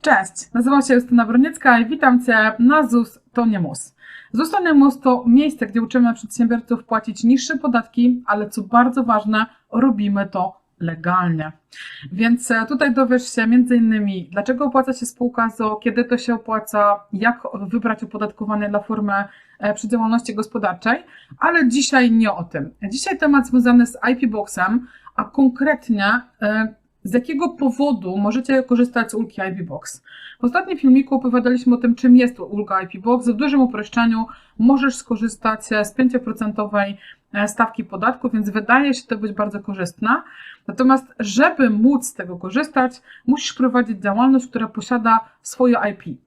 Cześć, nazywam się Justyna Broniecka i witam Cię na ZUS to nie mus. ZUS to nie mus to miejsce, gdzie uczymy przedsiębiorców płacić niższe podatki, ale co bardzo ważne, robimy to legalnie. Więc e, tutaj dowiesz się innymi, dlaczego opłaca się spółka ZO, kiedy to się opłaca, jak wybrać opodatkowanie dla formy e, przy działalności gospodarczej, ale dzisiaj nie o tym. Dzisiaj temat związany z IP Boxem, a konkretnie e, z jakiego powodu możecie korzystać z ulgi IP Box. W ostatnim filmiku opowiadaliśmy o tym, czym jest ulga IP Box. W dużym uproszczeniu możesz skorzystać z 5% stawki podatku, więc wydaje się to być bardzo korzystne. Natomiast, żeby móc z tego korzystać, musisz prowadzić działalność, która posiada swoje IP.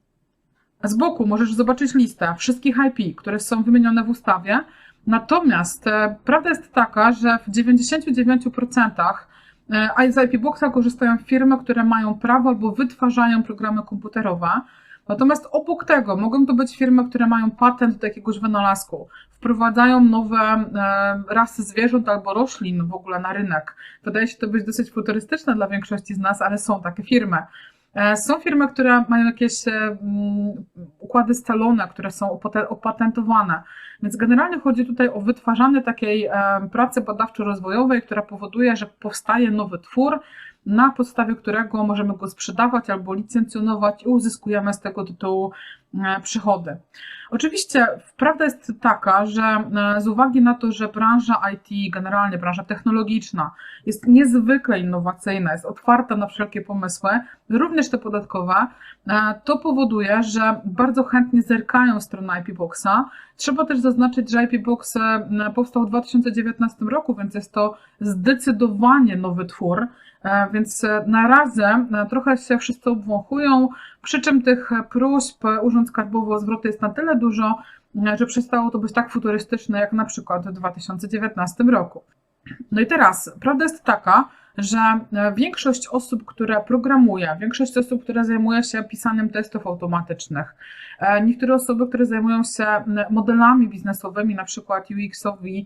Z boku możesz zobaczyć listę wszystkich IP, które są wymienione w ustawie. Natomiast e, prawda jest taka, że w 99% e, z IP Boxa korzystają firmy, które mają prawo albo wytwarzają programy komputerowe. Natomiast obok tego mogą to być firmy, które mają patent do jakiegoś wynalazku, wprowadzają nowe e, rasy zwierząt albo roślin w ogóle na rynek. Wydaje się to być dosyć futurystyczne dla większości z nas, ale są takie firmy. E, Są firmy, które mają jakieś e, mm, układy scalone, które są opate- opatentowane. Więc generalnie chodzi tutaj o wytwarzanie takiej e, pracy badawczo-rozwojowej, która powoduje, że powstaje nowy twór, na podstawie którego możemy go sprzedawać albo licencjonować i uzyskujemy z tego tytułu przychody. Oczywiście prawda jest taka, że e, z uwagi na to, że branża IT, generalnie branża technologiczna jest niezwykle innowacyjna, jest otwarta na wszelkie pomysły, również te podatkowe, e, to powoduje, że bardzo chętnie zerkają stronę IP Boxa. Trzeba też zaznaczyć, że IP Box e, powstał w 2019 roku, więc jest to zdecydowanie nowy twór. E, Więc e, na razie e, trochę się wszyscy obwąchują, przy czym tych próśb Urząd Skarbowy o zwroty jest na tyle dużo, e, że przestało to być tak futurystyczne jak na przykład w 2019 roku. No i teraz, prawda jest taka, że e, większość osób, które programuje, większość osób, które zajmuje się pisaniem testów automatycznych, e, niektóre osoby, które zajmują się modelami biznesowymi, na przykład UX-owi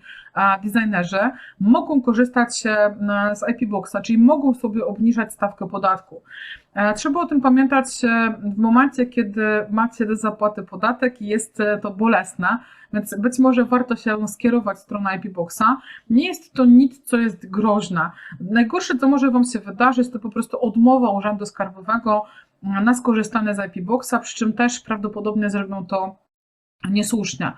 designerzy, mogą korzystać z IP Boxa, czyli mogą sobie obniżać stawkę podatku. E, Trzeba o tym pamiętać e, w momencie, kiedy macie do zapłaty podatek i jest e, to bolesne, więc być może warto się skierować w stronę IP Boxa. Nie jest to nic, co jest groźne. Najgorsze, co może Wam się wydarzyć, to po prostu odmowa Urzędu Skarbowego na skorzystanie z IP Boxa, przy czym też prawdopodobnie zrobią to niesłusznie.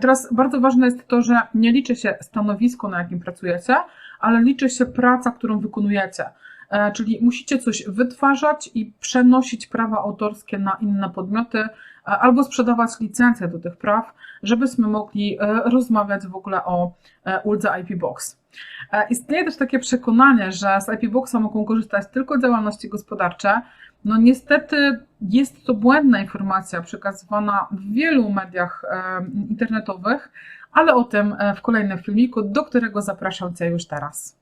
Teraz bardzo ważne jest to, że nie liczy się stanowisko, na jakim pracujecie, ale liczy się praca, którą wykonujecie. E, Czyli musicie coś wytwarzać i przenosić prawa autorskie na inne podmioty, e, albo sprzedawać licencje do tych praw, żebyśmy mogli e, rozmawiać w ogóle o uldze IP Box. Istnieje też takie przekonanie, że z IP Boxa mogą korzystać tylko działalności gospodarcze. No niestety jest to błędna informacja przekazywana w wielu mediach internetowych, ale o tym w kolejnym filmiku, do którego zapraszam Cię już teraz.